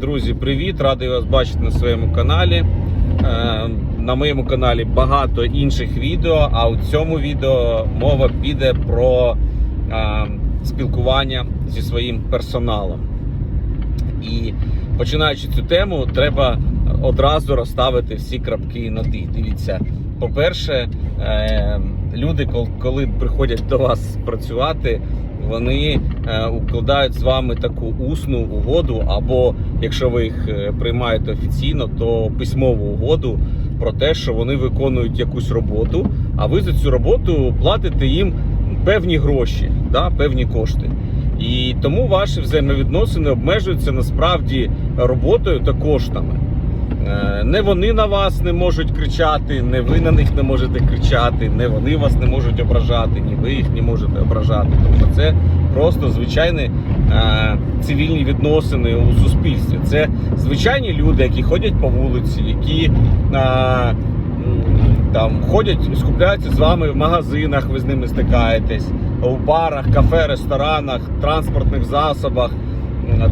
Друзі, привіт! Радий вас бачити на своєму каналі. Е, На моєму каналі багато інших відео, а у цьому відео мова піде про е, спілкування зі своїм персоналом. І починаючи цю тему, треба одразу розставити всі крапки над «і». Дивіться, по-перше, е, люди, коли приходять до вас працювати, вони е, укладають з вами таку усну угоду, або якщо ви їх е, приймаєте офіційно, то письмову угоду про те, що вони виконують якусь роботу, а ви за цю роботу платите їм певні гроші, да, певні кошти. І тому ваші взаємовідносини обмежуються насправді роботою та коштами. Е, Не вони на вас не можуть кричати, не ви на них не можете кричати, не вони вас не можуть ображати, ні ви їх не можете ображати. Тобто це просто звичайні е, цивільні відносини у суспільстві. Це звичайні люди, які ходять по вулиці, які е, там ходять, скупляються з вами в магазинах, ви з ними стикаєтесь, у барах, кафе, ресторанах, транспортних засобах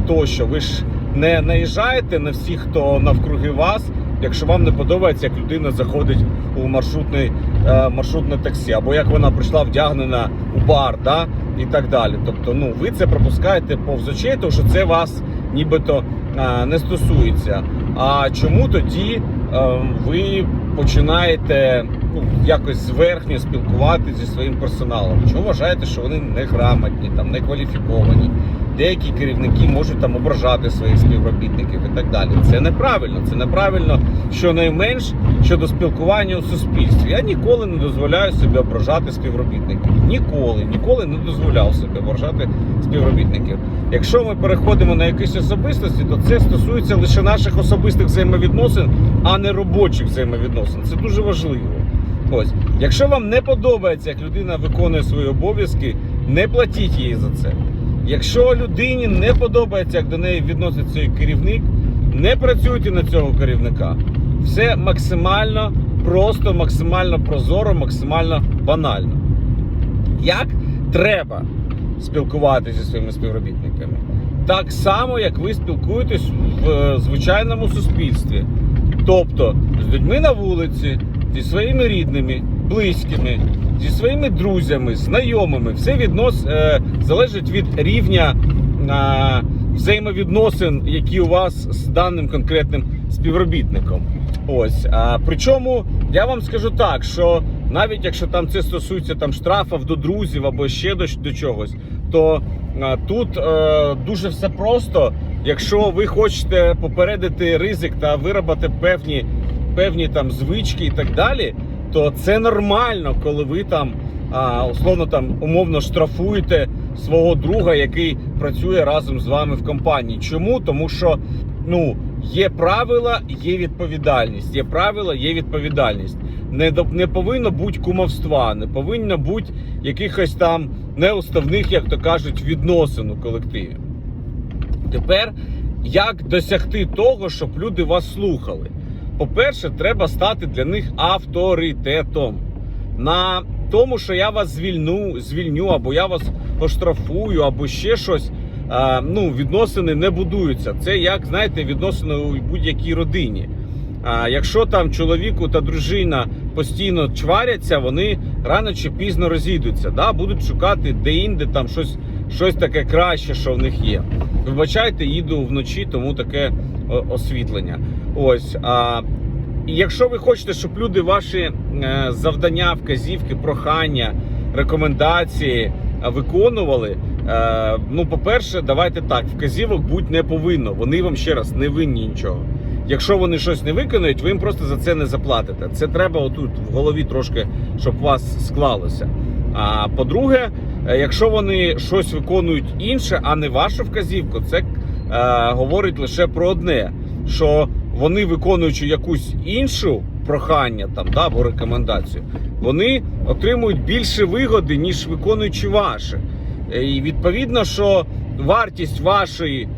тощо. Ви ж не наїжджаєте на всіх, хто навкруги вас, якщо вам не подобається, як людина заходить у маршрутний, е, маршрутне таксі, або як вона прийшла вдягнена у бар, да? і так далі. Тобто, ну ви це пропускаєте повз очей, тому що це вас нібито е, не стосується. А чому тоді е, ви починаєте ну, якось зверхньо спілкуватися зі своїм персоналом? Чому вважаєте, що вони неграмотні, там не кваліфіковані? Деякі керівники можуть там ображати своїх співробітників і так далі. Це неправильно. Це неправильно щонайменш щодо спілкування у суспільстві. Я ніколи не дозволяю собі ображати співробітників. Ніколи, ніколи не дозволяв собі ображати співробітників. Якщо ми переходимо на якісь особистості, то це стосується лише наших особистих взаємовідносин, а не робочих взаємовідносин. Це дуже важливо. Ось, якщо вам не подобається, як людина виконує свої обов'язки, не платіть їй за це. Якщо людині не подобається, як до неї відноситься її керівник, не працюйте на цього керівника. Все максимально просто, максимально прозоро, максимально банально. Як треба спілкуватися зі своїми співробітниками? Так само, як ви спілкуєтесь в е, звичайному суспільстві. Тобто з людьми на вулиці, зі своїми рідними, близькими, зі своїми друзями, знайомими. Все віднос е, залежить від рівня е, взаємовідносин, які у вас з даним конкретним співробітником. Ось. А, причому я вам скажу так, що навіть якщо там це стосується там штрафів до друзів або ще до, до чогось, то а, тут е, дуже все просто. Якщо ви хочете попередити ризик та виробити певні, певні там звички і так далі, то це нормально, коли ви там условно там умовно штрафуєте свого друга, який працює разом з вами в компанії. Чому? Тому що ну є правила, є відповідальність. Є правила, є відповідальність. Не не повинно бути кумовства, не повинно бути якихось там неуставних, як то кажуть, відносин у колективі. Тепер як досягти того, щоб люди вас слухали? По-перше, треба стати для них авторитетом. На тому, що я вас звільну, звільню, або я вас оштрафую, або ще щось. е, ну, відносини не будуються. Це як знаєте, відносини у будь-якій родині. А якщо там чоловіку та дружина постійно чваряться, вони рано чи пізно розійдуться, да? будуть шукати де-інде там щось, щось таке краще, що в них є. Вибачайте, їду вночі, тому таке освітлення. Ось. А, якщо ви хочете, щоб люди ваші е, завдання, вказівки, прохання, рекомендації е, виконували. Е, ну, по-перше, давайте так, вказівок будь не повинно. Вони вам ще раз не винні нічого. Якщо вони щось не виконують, ви їм просто за це не заплатите. Це треба отут в голові трошки, щоб у вас склалося. А по-друге, е, якщо вони щось виконують інше, а не вашу вказівку, це е, говорить лише про одне: що вони, виконуючи якусь іншу прохання там да, або рекомендацію, вони отримують більше вигоди, ніж виконуючи ваше. Е, І відповідно, що вартість вашої, е,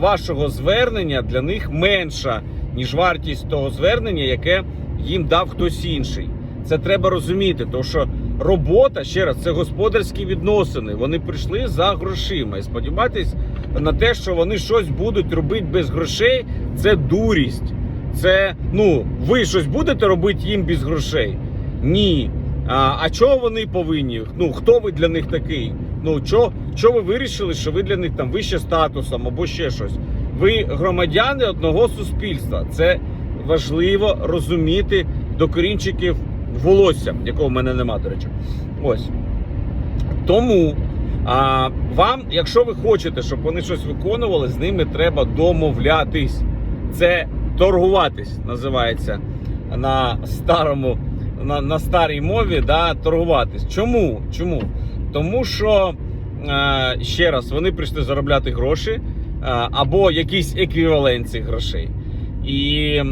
вашого звернення для них менша, ніж вартість того звернення, яке їм дав хтось інший. Це треба розуміти, тому що робота ще раз це господарські відносини. Вони прийшли за грошима. І сподівайтесь, на те, що вони щось будуть робити без грошей, це дурість. Це ну, ви щось будете робити їм без грошей? Ні. А, а чого вони повинні? Ну хто ви для них такий? Ну чо, чо ви вирішили, що ви для них там вище статусом або ще щось? Ви громадяни одного суспільства. Це важливо розуміти до корінчиків волосся, якого в мене нема, до речі. Ось. Тому а, вам, якщо ви хочете, щоб вони щось виконували, з ними треба домовлятись. Це торгуватись називається на старому, на, на старій мові, да, торгуватись. Чому? Чому? Тому що е, ще раз вони прийшли заробляти гроші е, або якийсь еквівалент цих грошей. І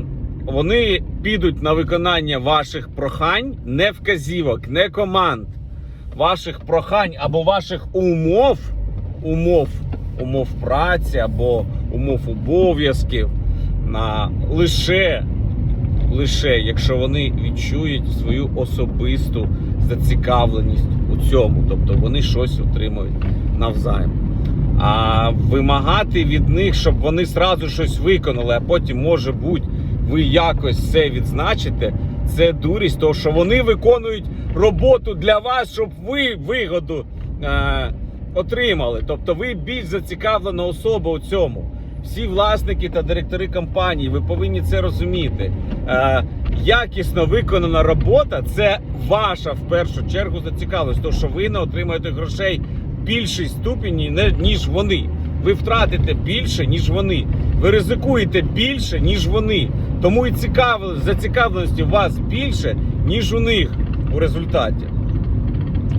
вони підуть на виконання ваших прохань, не вказівок, не команд, ваших прохань або ваших умов, умов, умов праці або умов обов'язків на лише, лише якщо вони відчують свою особисту зацікавленість у цьому, тобто вони щось отримують навзаєм. А вимагати від них, щоб вони сразу щось виконали, а потім, може бути, ви якось це відзначите, це дурість, тому що вони виконують роботу для вас, щоб ви вигоду е, отримали. Тобто ви більш зацікавлена особа у цьому. Всі власники та директори компанії, ви повинні це розуміти. Е, якісно виконана робота це ваша в першу чергу зацікавленість, тому що ви не отримаєте грошей більшій ступені, ніж вони. Ви втратите більше, ніж вони. Ви ризикуєте більше, ніж вони. Тому і цікаве, зацікавленості у вас більше, ніж у них у результаті.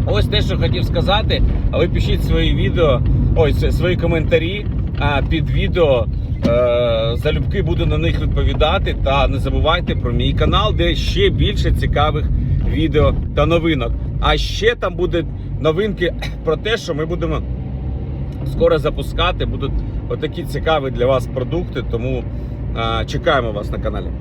Ось те, що хотів сказати. А ви пишіть свої відео, ось свої коментарі а, під відео. Е, залюбки буду на них відповідати. Та не забувайте про мій канал, де ще більше цікавих відео та новинок. А ще там будуть новинки про те, що ми будемо скоро запускати. Будуть отакі цікаві для вас продукти. Тому чекаємо вас на каналі.